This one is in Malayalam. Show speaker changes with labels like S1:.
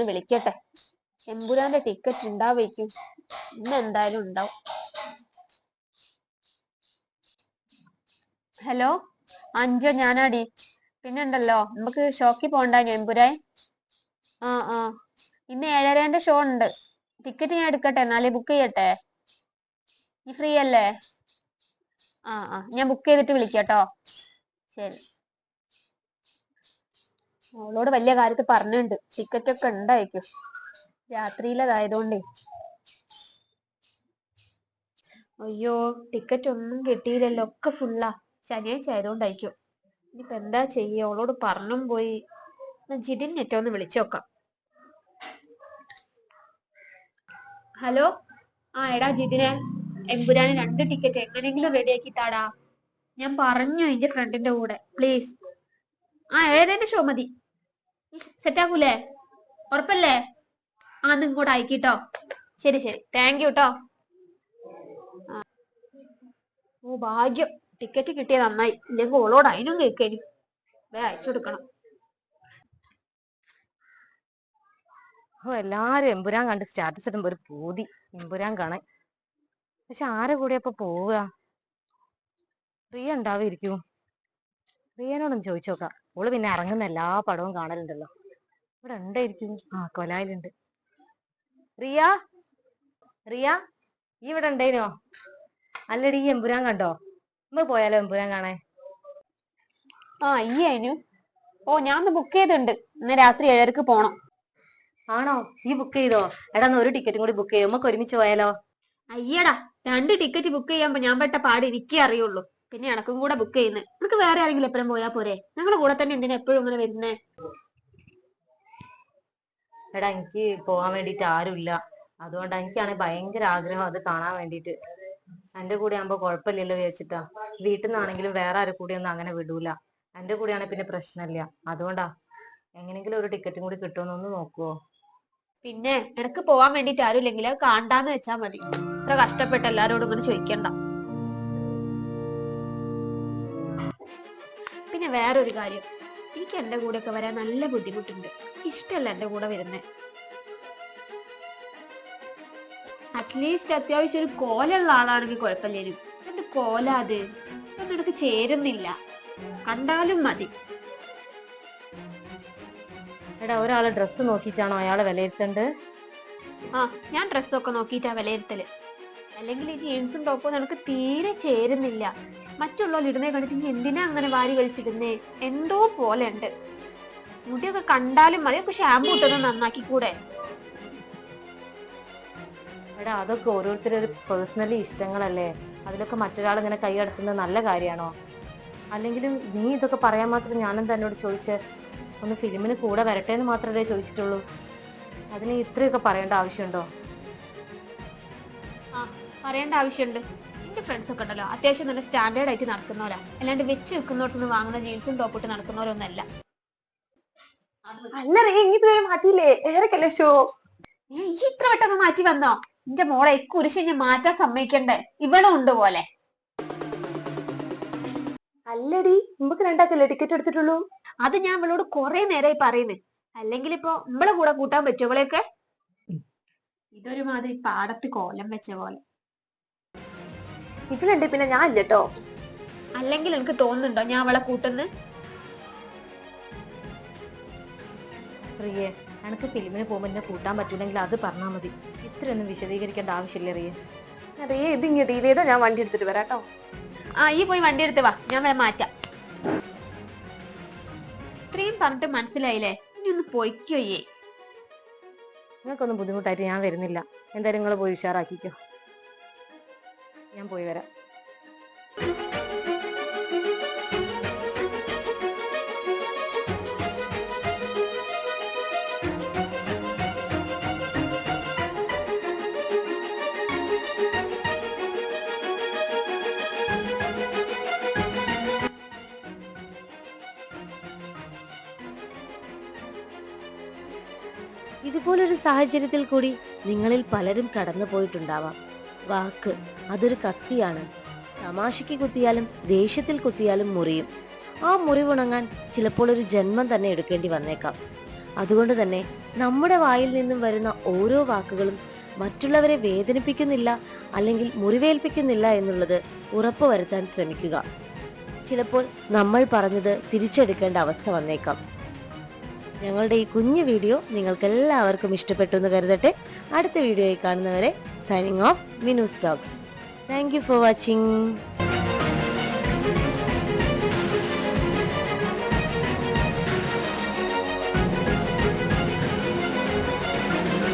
S1: ഒന്ന് വിളിക്കട്ടെ. എമ്പുരാന്റെ ടിക്കറ്റ് ഉണ്ടാവേക്കും ഇന്ന് എന്തായാലും ഉണ്ടാവും. ഹലോ അഞ്ചോ ഞാനാടി. പിന്നെ ഉണ്ടല്ലോ നമുക്ക് ഷോക്കി പോണ്ടാ എമ്പുരാൻ? ആ ആ. ഇന്ന് ഏഴരേന്റെ ഷോ ഉണ്ട്. ടിക്കറ്റ് ഞാൻ എടുക്കട്ടെ? എന്നാലേ ബുക്ക് ചെയ്യട്ടെ? നീ ഫ്രീ അല്ലേ? ആ ആ. ഞാൻ ബുക്ക് ചെയ്തിട്ട് വിളിക്കാട്ടോ. ശരി. അവളോട് വലിയ കാര്യത്തിൽ പറഞ്ഞിട്ടുണ്ട്. ടിക്കറ്റ് ഒക്കെ ഉണ്ടായിരിക്കും. രാത്രിയിലതായതുകൊണ്ടേ. അയ്യോ ടിക്കറ്റ് ഒന്നും കിട്ടിയില്ലല്ലോ. ഒക്കെ ഫുള്ളാ ശനിയാഴ്ച ആയതുകൊണ്ടായിരിക്കും ഇനിയിപ്പോ എന്താ ചെയ്യുക? അവളോട് പറഞ്ഞും പോയി. ജിതിൻ ഏറ്റവും ഒന്ന് വിളിച്ചു നോക്കാം. ഹലോ? ആ എടാ ജിതിനെ. എമ്പുരാന് രണ്ട് ടിക്കറ്റ് എങ്ങനെയെങ്കിലും റെഡിയാക്കി താടാ ഞാൻ പറഞ്ഞു എന്റെ ഫ്രണ്ടിന്റെ കൂടെ. പ്ലീസ് ആ ഏഴരന്റെ ഷോ മതി. സെറ്റ് ആക്കൂലേ? ഉറപ്പല്ലേ? ആ ഒന്ന് ഇങ്ങോട്ട് അയക്കിട്ടോ. ശരി ശരി. താങ്ക് യു ട്ടോ. ഓ ഭാഗ്യം. ടിക്കറ്റ് കിട്ടിയ നന്നായി. ഇല്ലെങ്കിൽ ഓളോട് അതിനും കേക്കേനി വേ അയച്ചു കൊടുക്കണം.
S2: ഓ എല്ലാരും എമ്പുരാൻ കണ്ട് സ്റ്റാറ്റസ് ഇടുമ്പോ ഒരു പൂതി. എമ്പുരാൻ കാണാൻ. പക്ഷെ ആരെ കൂടെ അപ്പൊ പോവുക? റിയ ഉണ്ടാവിരിക്കും റിയനോടൊന്ന് ചോദിച്ചു നോക്കാം ഓൾ പിന്നെ ഇറങ്ങുന്ന എല്ലാ പടവും കാണലുണ്ടല്ലോ. ഇവിടെ ഉണ്ടായിരിക്കും. ആ കൊലായിലുണ്ട്. റിയ? റിയ? ഈ ഇവിടെ ഉണ്ടേനോ? അല്ലടി ഈ എമ്പുരാൻ കണ്ടോ? നമ്മ പോയാലോ എമ്പുരാൻ കാണേ
S1: ആ ഈ അതിനു ഓ ഞാൻ ബുക്ക് ചെയ്തിട്ടുണ്ട്. ഇന്ന് രാത്രി ഏഴരക്ക് പോണം.
S2: ആണോ? ഈ ബുക്ക് ചെയ്തോ? എടാ ഒരു ടിക്കറ്റും കൂടി ബുക്ക് ചെയ്യും. നമുക്ക് ഒരുമിച്ച് പോയാലോ?
S1: അയ്യടാ രണ്ട് ടിക്കറ്റ് ബുക്ക് ചെയ്യാൻ ഞാൻ പെട്ട പാടി എനിക്കേ അറിയുള്ളൂ. പിന്നെ എനക്കും കൂടെ ബുക്ക് ചെയ്യുന്നത് നമുക്ക് വേറെ ആരെങ്കിലും എപ്പോഴും പോയാ പോരെ? ഞങ്ങളുടെ കൂടെ തന്നെ എന്തിനാ എപ്പോഴും ഇങ്ങനെ വരുന്നേ?
S2: എടാ എനിക്ക് പോവാൻ വേണ്ടിട്ട് ആരുമില്ല അതുകൊണ്ട് എനിക്കാണ് ഭയങ്കര ആഗ്രഹം അത് കാണാൻ വേണ്ടിട്ട് എന്റെ കൂടെ ആകുമ്പോ കുഴപ്പമില്ലല്ലോ വിചാരിച്ചിട്ടാ. വീട്ടിൽ നിന്നാണെങ്കിലും വേറെ ആരും കൂടി ഒന്നും അങ്ങനെ വിടൂല. എന്റെ കൂടെയാണെങ്കിൽ പിന്നെ പ്രശ്നമില്ല അതുകൊണ്ടാ എങ്ങനെങ്കിലും ഒരു ടിക്കറ്റും കൂടി കിട്ടുമെന്നൊന്ന് നോക്കുവോ?
S1: പിന്നെ എനക്ക് പോവാൻ വേണ്ടിട്ട് ആരുമില്ലെങ്കിൽ അത് കാണണ്ടാന്ന് വെച്ചാ മതി. ഇത്ര കഷ്ടപ്പെട്ട് എല്ലാരോടും ഇങ്ങനെ ചോദിക്കണ്ട. വേറൊരു കാര്യം. എനിക്ക് എന്റെ കൂടെ ഒക്കെ വരാൻ നല്ല ബുദ്ധിമുട്ടുണ്ട്. ഇഷ്ടമല്ല എന്റെ കൂടെ വരുന്നേ. അറ്റ്ലീസ്റ്റ് അത്യാവശ്യം ഒരു കോലുള്ള ആളാണെങ്കിൽ കുഴപ്പമില്ലേനും എന്ത് കോല അത്? ഒന്നും എനിക്ക് ചേരുന്നില്ല. കണ്ടാലും മതി.
S2: എടാ ഒരാളെ ഡ്രസ്സ് നോക്കിയിട്ടാണോ അയാളെ വിലയിരുത്തേണ്ടത്?
S1: ആ ഞാൻ ഡ്രസ്സൊക്കെ നോക്കിയിട്ടാ വിലയിരുത്തൽ. അല്ലെങ്കിൽ ഈ ജീൻസും ടോപ്പും നിനക്ക് തീരെ ചേരുന്നില്ല. മറ്റുള്ളവർ ഇടുന്നേ കണ്ടിട്ട് നീ എന്തിനാ അങ്ങനെ വാരി വലിച്ചിടുന്നേ? എന്തോ പോലെ ഉണ്ട് മുടിയൊക്കെ കണ്ടാലും മതി. ഒക്കെ ഷാമ്പു ഇട്ടൊന്ന് നന്നാക്കി കൂടെ
S2: എടാ അതൊക്കെ ഓരോരുത്തരുടെ പേഴ്സണലി ഇഷ്ടങ്ങളല്ലേ? അതിലൊക്കെ മറ്റൊരാൾ ഇങ്ങനെ കൈയടത്തുന്നത് നല്ല കാര്യമാണോ? അല്ലെങ്കിലും നീ ഇതൊക്കെ പറയാൻ മാത്രം ഞാനും തന്നോട് ചോദിച്ച്? ഒന്ന് ഫിലിമിന് കൂടെ വരട്ടെ എന്ന് മാത്രമേ ചോദിച്ചിട്ടുള്ളൂ. അതിന് ഇത്രയൊക്കെ പറയേണ്ട ആവശ്യമുണ്ടോ?
S1: ആ പറയേണ്ട ആവശ്യമുണ്ട്. ഫ്രണ്ട്സ് ഒക്കെ ഉണ്ടല്ലോ. അത്യാവശ്യം നല്ല സ്റ്റാൻഡേർഡ് ആയിട്ട് നടക്കുന്നവരാ. അല്ലാണ്ട് വെച്ച് വെക്കുന്നോട്ടൊന്ന് വാങ്ങുന്ന ജീൻസും ടോപ്പ് ഇട്ട് നടക്കുന്നവരൊന്നല്ല
S3: അല്ല റേ മാറ്റിയില്ലേ? ഏറെക്കല്ലേ ഷോ
S1: ഈ ഇത്ര വട്ടം മാറ്റി വന്നോ? എന്റെ മോളെ കുരിശ് ഞാൻ മാറ്റാൻ സമ്മതിക്കണ്ടേ? ഇവളും ഉണ്ട് പോലെ.
S3: അല്ലടി നമുക്ക് രണ്ടാക്കല്ലേ ടിക്കറ്റ് എടുത്തിട്ടുള്ളൂ?
S1: അത് ഞാൻ ഇവളോട് കൊറേ നേരമായി പറയുന്നു. അല്ലെങ്കിൽ ഇപ്പൊ നമ്മളെ കൂടെ കൂട്ടാൻ പറ്റുമോ ഇവളെയൊക്കെ? ഇതൊരു മാതിരി പാടത്ത് കോലം വെച്ച പോലെ.
S3: ഇതിലുണ്ട് പിന്നെ ഞാൻ ഇല്ലട്ടോ
S1: അല്ലെങ്കിൽ എനിക്ക് തോന്നുന്നുണ്ടോ ഞാൻ അവളെ കൂട്ടുന്നു?
S2: റിയെ എനിക്ക് ഫിലിമിന് പോകുമ്പോൾ എന്നെ കൂട്ടാൻ പറ്റൂലെങ്കിൽ അത് പറഞ്ഞാൽ മതി. ഇത്രയൊന്നും വിശദീകരിക്കേണ്ട ആവശ്യമില്ല റിയെ.
S3: റിയെ ഇത് ഇങ്ങനെ ഡീൽ ഞാൻ വണ്ടി എടുത്തിട്ട് വരാം കേട്ടോ
S1: ആ ഈ പോയി വണ്ടി എടുത്ത് വാ. ഞാൻ വേ മാറ്റാം. ഇത്രയും പറഞ്ഞിട്ട് മനസ്സിലായില്ലേ? ഇനി ഒന്ന് പൊയ്ക്കോയേ
S2: നിങ്ങൾക്കൊന്നും ബുദ്ധിമുട്ടായിട്ട് ഞാൻ വരുന്നില്ല. എന്തായാലും നിങ്ങൾ പോയി ഉഷാറാക്കിക്കോ. ഞാൻ പോയി വരാം.
S4: ഇതുപോലൊരു സാഹചര്യത്തിൽ കൂടി നിങ്ങളിൽ പലരും കടന്നു പോയിട്ടുണ്ടാവാം വാക്ക്. അതൊരു കത്തിയാണ്. തമാശയ്ക്ക് കുത്തിയാലും ദേഷ്യത്തിൽ കുത്തിയാലും മുറിയും. ആ മുറിവുണങ്ങാൻ ചിലപ്പോൾ ഒരു ജന്മം തന്നെ എടുക്കേണ്ടി വന്നേക്കാം. അതുകൊണ്ട് തന്നെ നമ്മുടെ വായിൽ നിന്നും വരുന്ന ഓരോ വാക്കുകളും മറ്റുള്ളവരെ വേദനിപ്പിക്കുന്നില്ല അല്ലെങ്കിൽ മുറിവേൽപ്പിക്കുന്നില്ല എന്നുള്ളത് ഉറപ്പുവരുത്താൻ ശ്രമിക്കുക. ചിലപ്പോൾ നമ്മൾ പറഞ്ഞത് തിരിച്ചെടുക്കേണ്ട അവസ്ഥ വന്നേക്കാം. ഞങ്ങളുടെ ഈ കുഞ്ഞു വീഡിയോ നിങ്ങൾക്ക് എല്ലാവർക്കും ഇഷ്ടപ്പെട്ടു എന്ന് കരുതട്ടെ. അടുത്ത വീഡിയോയിൽ കാണുന്നവരെ signing off Minu Stokes thank for watching